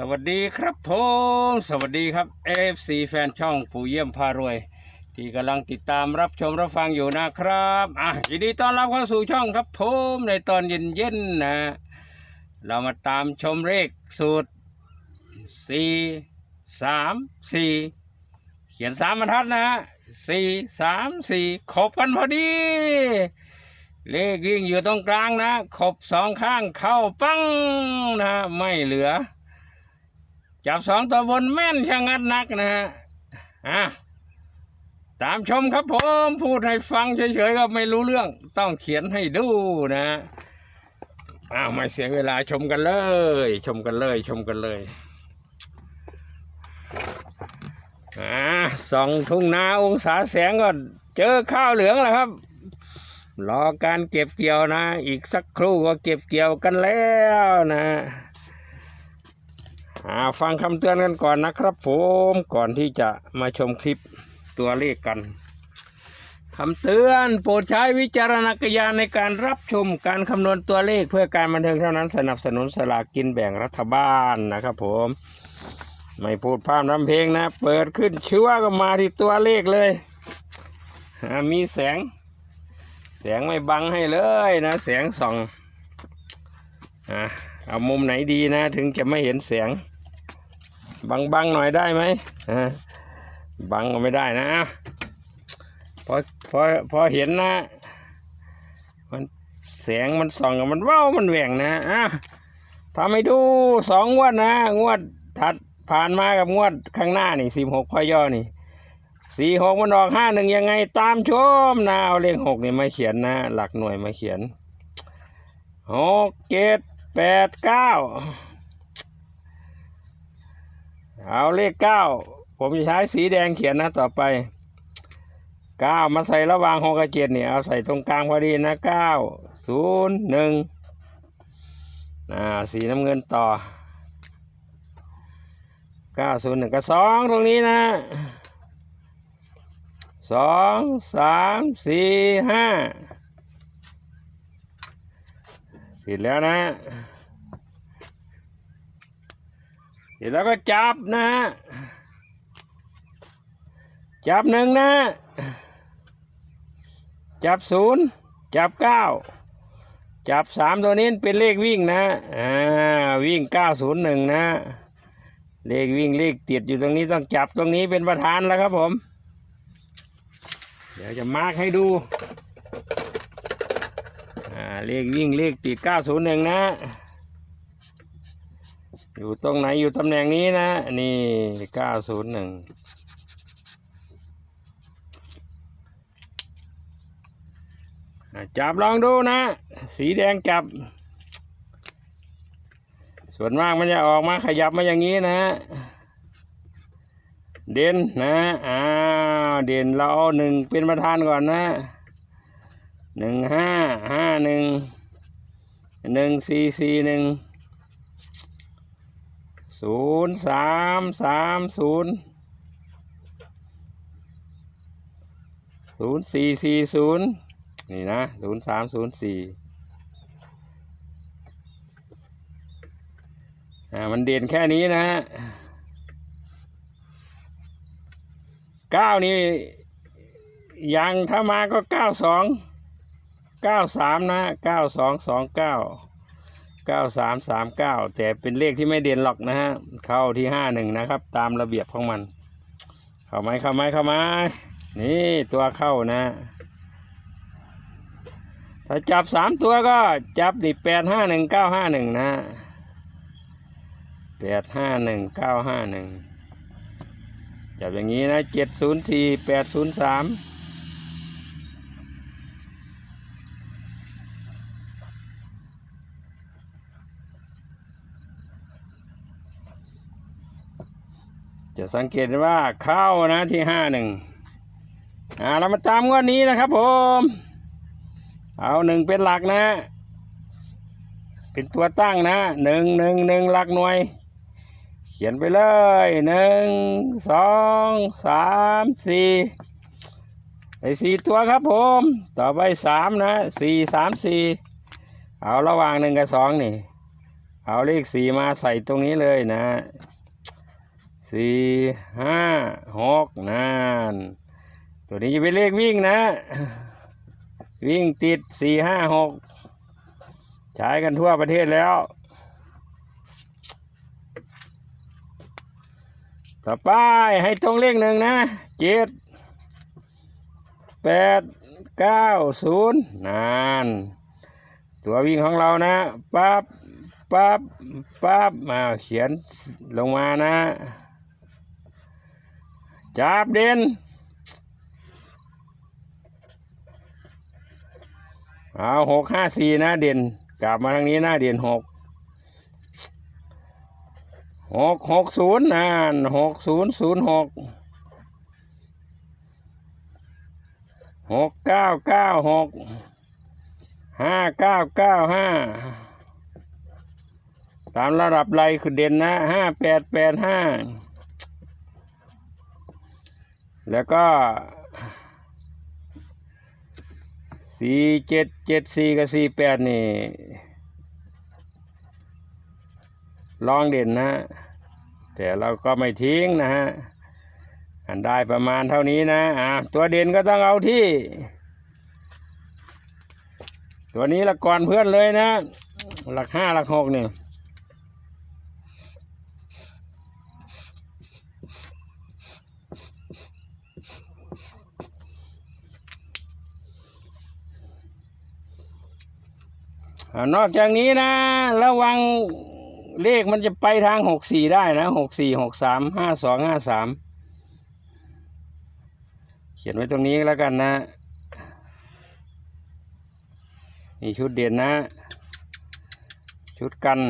สวัสดีครับผมสวัสดีครับ FC แฟนช่องปู่เยี่ยมพารวย ที่กำลังติดตามรับชมรับฟังอยู่นะครับอะยินดีต้อนรับเข้าสู่ช่องครับผมในตอนเย็นๆนะ เรามาตามชมเลขสูตรสี่สามสี่เขียนสามบรรทัดนะสี่สามสี่ขบกันพอดี เลขวิ่งอยู่ตรงกลางนะ ขบสองข้างเข้าปังนะ ไม่เหลือ จับสองตัวบนแม่นชะงัดนักนะฮะอะตามชมครับผมพูดให้ฟังเฉยๆก็ไม่รู้เรื่อง ต้องเขียนให้ดูนะอ้าวไม่เสียเวลาชมกันเลย ชมกันเลย ชมกันเลยอ่าสองทุ่งนาองศาแสงก็เจอข้าวเหลืองแล้วครับรอการเก็บเกี่ยวนะ อีกสักครู่ก็เก็บเกี่ยวกันแล้วนะ ฟังคำเตือนกันก่อนนะครับ ผมก่อนที่จะมาชมคลิปตัวเลขกันคำเตือนโปรดใช้วิจารณญาณในการรับชมการคำนวณตัวเลขเพื่อการบันเทิงเท่านั้นสนับสนุนสลากกินแบ่งรัฐบาลนะครับผม ไม่พูดพร่ำทำเพลงนะ เปิดขึ้นชื่อว่าก็มาที่ตัวเลขเลยมีแสง แสงไม่บังให้เลยนะ แสงส่องอ่า เอามุมไหนดีนะ ถึงจะไม่เห็นแสงบังบังหน่อยได้ไหมบังก็ไม่ได้นะพอพอพอเห็นนะ มันแสงมันส่องกับมันเว้ามันแหว่งนะอะทำให้ดูสองงวดนะ งวดถัดผ่านมากับงวดข้างหน้านี่สิบหกพอย่อนี่สี่หกมันออกห้าหนึ่งยังไงตามชมนะเอาเลขหกนี่มาเขียนนะ หลักหน่วยมาเขียนหกเจ็ด แปดเก้าเอาเลขเก้าผมจะใช้สีแดงเขียนนะต่อไปเก้ามาใส่ระหว่างหกกับเจ็ดเนี่ยเอาใส่ตรงกลางพอดีนะเก้าศูนย์หนึ่งอ่าสีน้ำเงินต่อเก้าศูนย์หนึ่งกับสองตรงนี้นะสองสามสี่ห้า ร็จแล้วนะเสร็จแล้วก็จับนะฮะจับหนึ่งนะ จับศูนย์จับเก้าจับสามตัวนี้เป็นเลขวิ่งนะอ่าวิ่งเก้าศูนย์หนึ่งนะ เลขวิ่งเลขติดอยู่ตรงนี้ต้องจับตรงนี้เป็นประธานแล้วครับผม เดี๋ยวจะมาร์กให้ดู เลขวิ่งเลขติดเก้าศูนย์หนึ่งนะ อยู่ตรงไหนอยู่ตำแหน่งนี้นะ นี่เก้าศูนย์หนึ่งจับลองดูนะ สีแดงจับ ส่วนมากมันจะออกมาขยับมาอย่างนี้นะ เด่นนะอ้าวเด่นเราเอาหนึ่งเป็นประธานก่อนนะ หนึ่งห้าห้าหนึ่งหนึ่งสี่สี่หนึ่งศูนย์สามสามศูนย์ศูนย์สี่สี่ศูนย์นี่นะศูนย์สามศูนย์สี่อ่ามันเด่นแค่นี้นะฮะเก้านี่ยังถ้ามาก็เก้าสอง ก้าสามนะเก้าสองสองเก้าเก้าสามสามเก้าแต่เป็นเลขที่ไม่เด่นหรอกนะฮะ เข้าที่ห้าหนึ่งนะครับ ตามระเบียบของมัน เข้าไหมเข้าไหมเข้ามานี่ตัวเข้านะ ถ้าจับสามตัวก็จับนี่แปดห้าหนึ่งเก้าห้าหนึ่งนะแปดห้าหนึ่งเก้าห้าหนึ่งจับอย่างนี้นะเจ็ดศูนย์สี่แปดศูนย์สาม จะสังเกตว่าเข้านะที่ห้าหนึ่งอ่าเรามาตามงวดนี้นะครับผม เอาหนึ่งเป็นหลักนะ เป็นตัวตั้งนะหนึ่งหนึ่งหนึ่งหลักหน่วย เขียนไปเลยหนึ่งสองสามสี่ไอ้สี่ตัวครับผม ต่อไปสามนะสี่สามสี่เอาระหว่างหนึ่งกับสองนี่ เอาเลขสี่มาใส่ตรงนี้เลยนะ สี่ห้าหกนันตัวนี้จะเป็นเลขวิ่งนะ วิ่งติดสี่ห้าหกใช้กันทั่วประเทศแล้ว ต่อไปให้ตรงเลขหนึ่งนะเจ็ดแปดเก้าศูนย์นาน ตัววิ่งของเรานะปั๊บปั๊บปั๊บมาเขียนลงมานะ จับเด่นเอาหกห้าสี่นะเด่นกลับมาทางนี้นะเด่นหกหกหกศูนย์นานหกศูนย์ศูนย์หกหกเก้าเก้าหกห้าเก้าเก้าห้าตามระดับไรคือเด่นนะห้าแปดแปดห้า แล้วก็สี่เจ็ดเจ็ดสี่กับสี่แปดนี่ลองเด่นนะ แต่เราก็ไม่ทิ้งนะฮะอันได้ประมาณเท่านี้นะอ่าตัวเด่นก็ต้องเอาที่ ตัวนี้ละก่อนเพื่อนเลยนะ หลักห้าหลักหกเนี่ย นอกจากนี้นะ ระวังเลขมันจะไปทางหกสี่ได้นะหกสี่หกสามห้าสองห้าสามเขียนไว้ตรงนี้แล้วกันนะนี่ชุดเด่นนะ ชุดกัน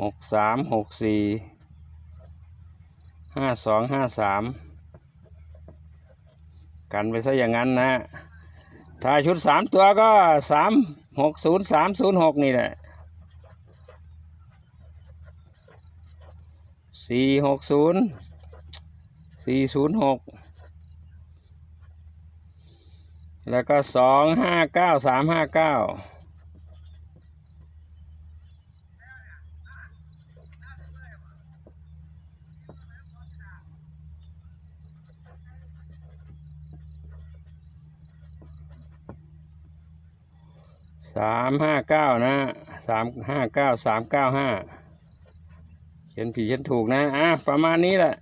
หกสามหกสี่ห้าสองห้าสามกันไปซะอย่างนั้นนะ ถ้าชุดสามตัวก็สามหกศูนย์สามศูนย์หกนี่แหละสี่หกศูนย์สี่ศูนย์หกแล้วก็สองห้าเก้าสามห้าเก้า สามห้าเก้านะสามห้าเก้าสามเก้าห้าเขียนผิดเขียนถูกนะอะประมาณนี้แหละ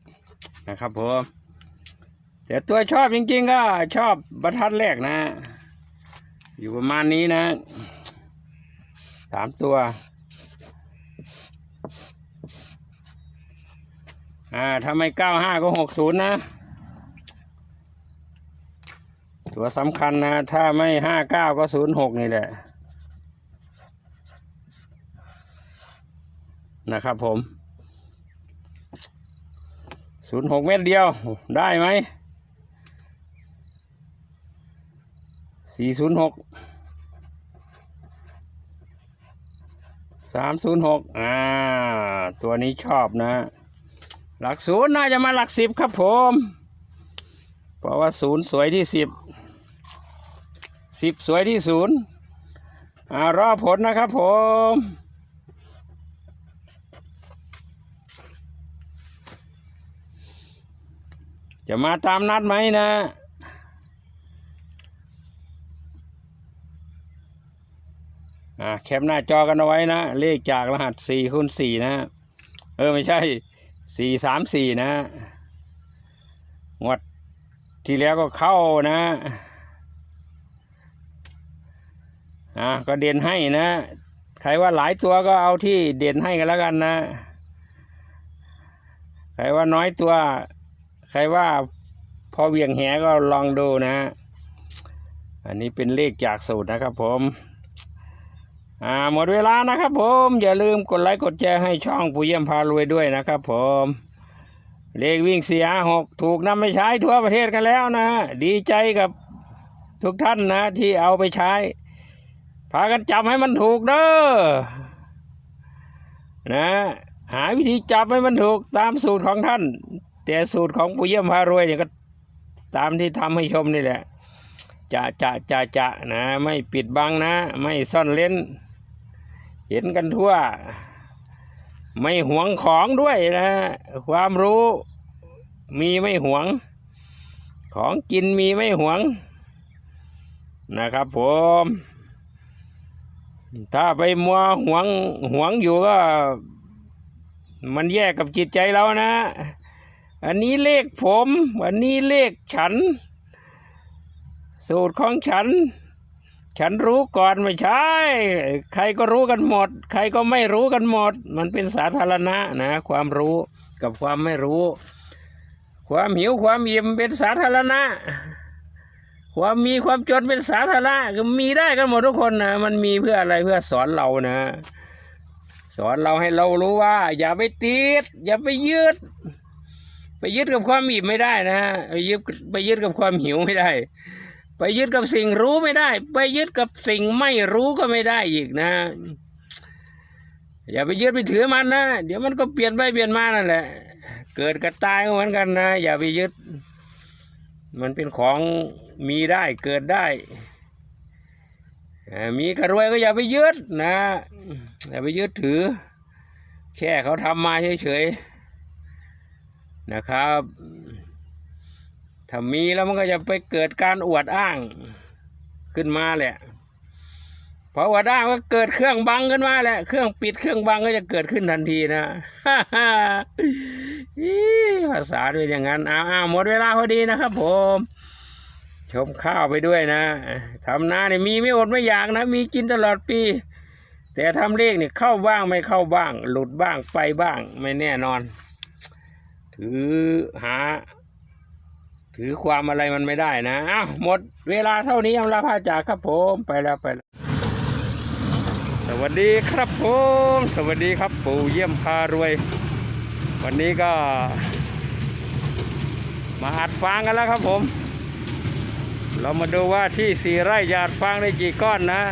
นะครับผมแต่ตัวชอบจริงๆก็ชอบบรรทัดแรกนะ อยู่ประมาณนี้นะสามตัวอ่าถ้าไม่เก้าห้าก็หกศูนย์นะ ตัวสำคัญนะ ถ้าไม่ห้าเก้าก็ศูนย์หกนี่แหละ นะครับผมศูนย์หกเมตรเดียวได้ไหมสี่ศูนย์หกสามศูนย์หกอ่า ตัวนี้ชอบนะ หลักศูนย์น่าจะมาหลักสิบครับผม เพราะว่าศูนย์สวยที่สิบสิบสวยที่ศูนย์อ่ารอผลนะครับผม จะมาตามนัดไหมนะอ่าแคปหน้าจอกันเอาไว้นะ เลขจากรหัสสี่คูณสี่นะ เออ ไม่ใช่สี่สามสี่นะงวดที่แล้วก็เข้านะอ่าก็เด่นให้นะ ใครว่าหลายตัวก็เอาที่เด่นให้กันแล้วกันนะ ใครว่าน้อยตัว รว่าพอเวียงแหก็ลองดูนะอันนี้เป็นเลขจากสูตรนะครับผมอ่าหมดเวลานะครับผมอย่าลืมกดไลค์กดแชร์ให้ช่องผู้เยี่ยมพารวยด้วยนะครับผมเลขวิ่งเสียหกถูกนำไปใช้ทั่วประเทศกันแล้วนะ ดีใจกับทุกท่านนะที่เอาไปใช้ พากันจับให้มันถูกเด้อนะ หาวิธีจับให้มันถูกตามสูตรของท่าน แต่สูตรของผู้เยี่ยมพารวยเนี่ยก็ตามที่ทำให้ชมนี่แหละ จะจะจะจะนะไม่ปิดบังนะ ไม่ซ่อนเล้น เห็นกันทั่ว ไม่หวงของด้วยนะ ความรู้มีไม่หวง ของกินมีไม่หวง นะครับผมถ้าไปมัวหวงหวงอยู่ก็ มันแยกกับจิตใจเรานะ อันนี้เลขผม อันนี้เลขฉัน สูตรของฉัน ฉันรู้ก่อนไม่ใช่ ใครก็รู้กันหมด ใครก็ไม่รู้กันหมด มันเป็นสาธารณะนะ ความรู้กับความไม่รู้ ความหิวความอิ่มเป็นสาธารณะ ความมีความจนเป็นสาธารณะก็มีได้กันหมดทุกคนนะมันมีเพื่ออะไรเพื่อสอนเรานะ สอนเราให้เรารู้ว่า อย่าไปติด อย่าไปยึด ยึดกับความอิ่มไม่ได้นะไปยึดไปยึดกับความหิวไม่ได้ ไปยึดกับสิ่งรู้ไม่ได้ ไปยึดกับสิ่งไม่รู้ก็ไม่ได้อีกนะ อย่าไปยึดไปถือมันนะ เดี๋ยวมันก็เปลี่ยนไปเปลี่ยนมานั่นแหละ เกิดกับตายก็เหมือนกันนะ อย่าไปยึด มันเป็นของมีได้เกิดได้มีกระรวยก็อย่าไปยึดนะ อย่าไปยึดถือ แค่เขาทำมาเฉยๆ นะครับถ้ามีแล้วมันก็จะไปเกิดการอวดอ้างขึ้นมาแหละพออวดอ้างก็เกิดเครื่องบังขึ้นมาแหละเครื่องปิดเครื่องบังก็จะเกิดขึ้นทันทีนะภาษาเป็นอย่างนั้นอ้าวหมดเวลาพอดีนะครับ ผม ชมข้าวไปด้วยนะทำนาเนี่ยมีไม่อดไม่อยากนะ มีกินตลอดปี แต่ทำเลขเนี่ยเข้าบ้างไม่เข้าบ้าง หลุดบ้างไปบ้างไม่แน่นอน ถือหา ถือความอะไรมันไม่ได้นะอ้าวหมดเวลาเท่านี้อำลาพาจากครับผมไปแล้วไปแล้วสวัสดีครับผม สวัสดีครับปู่เยี่ยมพารวย วันนี้ก็ มาอัดฟางกันแล้วครับผม เรามาดูว่าที่สี่ไร่หยาดฟางได้กี่ก้อนนะ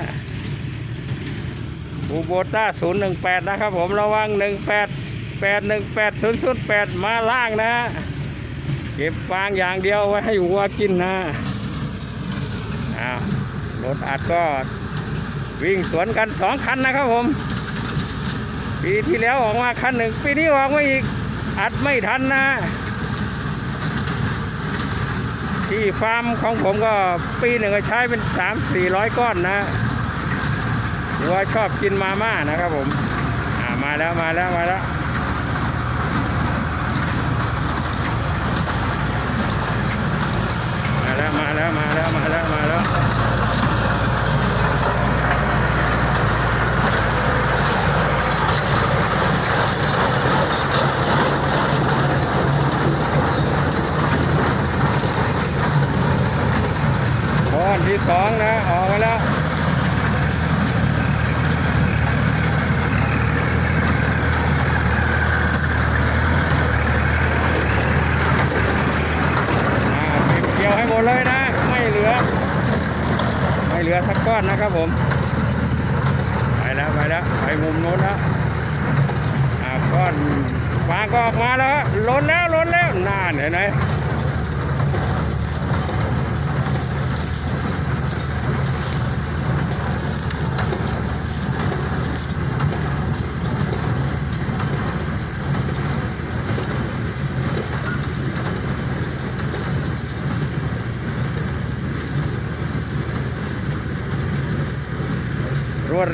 อูโบต้า018 นะครับผมระวัง 18 818 008 มาล่างนะเก็บฟางอย่างเดียวไว้ให้วัวกินนะอ้าวรถอัดก็วิ่งสวนกันสองคันนะครับผม ปีที่แล้วออกมาคันหนึ่งปีนี้ออกมาอีกอัดไม่ทันนะ ที่ฟาร์มของผมก็ปีหนึ่งใช้เป็นสามสี่ร้อยก้อนนะถือว่าชอบกินมาม่านะครับผม มาแล้วมาแล้วมาแล้ว มา แล้วมาแล้วมาแล้วมาแล้วมาแล้วก้อนที่สองนะออกมาแล้ว อ่าเก็บเกี่ยวให้หมดเลยนะ ไม่เหลือ ไม่เหลือสักก้อ นนะครับผม ไปแล้วไปแล้วไปมุมโน้นแล้วอ่าก้อนฟางก็ออกมาแล้วล้นแล้วล้นแล้วน่านเห็นไหม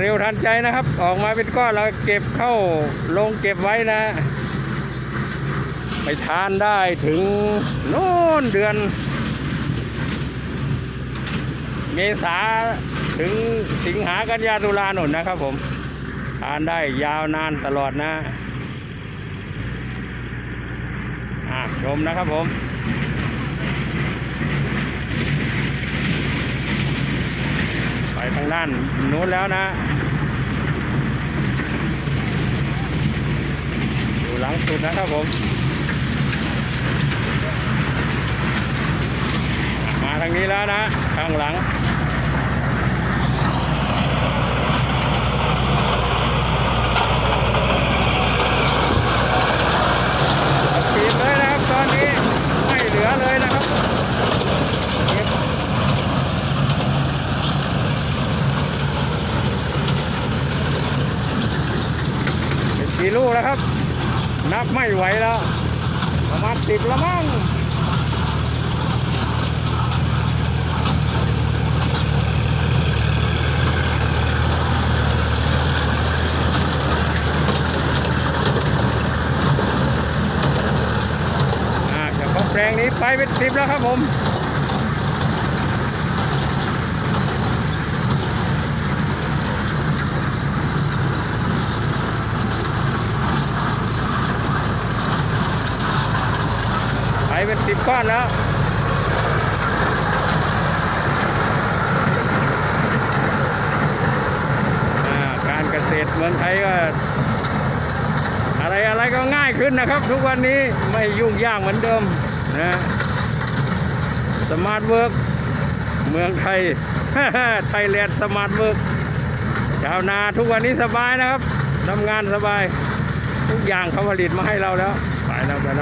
เร็วทันใจนะครับ ออกมาเป็นก้อนเราเก็บเข้าลงเก็บไว้นะไปทานได้ถึงโน่นเดือน เมษาถึงสิงหากันยาตุลาหนุนนะครับผมทานได้ยาวนานตลอดนะอะชมนะครับผม ไปทางด้านนู้นแล้วนะ อยู่หลังสุดนะครับผม มาทางนี้แล้วนะ ข้างหลัง ปิดเลยนะครับตอนนี้ไม่เหลือเลยนะครับเก็บ กี่ลูกแล้วครับ นับไม่ไหวแล้ว ประมาณสิบล้วมั้งอ่าเฉพาะแปลงนี้ไปเป็นสิบแล้วครับผม เป็นสิบก้อนแล้วการเกษตรเมืองไทยก็อะไรอะไรก็ง่ายขึ้นนะครับ ทุกวันนี้ไม่ยุ่งยากเหมือนเดิมนะสมาร์ทเวิร์กเมืองไทยไทยแลนด์สมาร์ทเวิร์กชาวนาทุกวันนี้สบายนะครับทำงานสบาย ทุกอย่างเขาผลิตมาให้เราแล้ว ไปแล้วไปแล้ว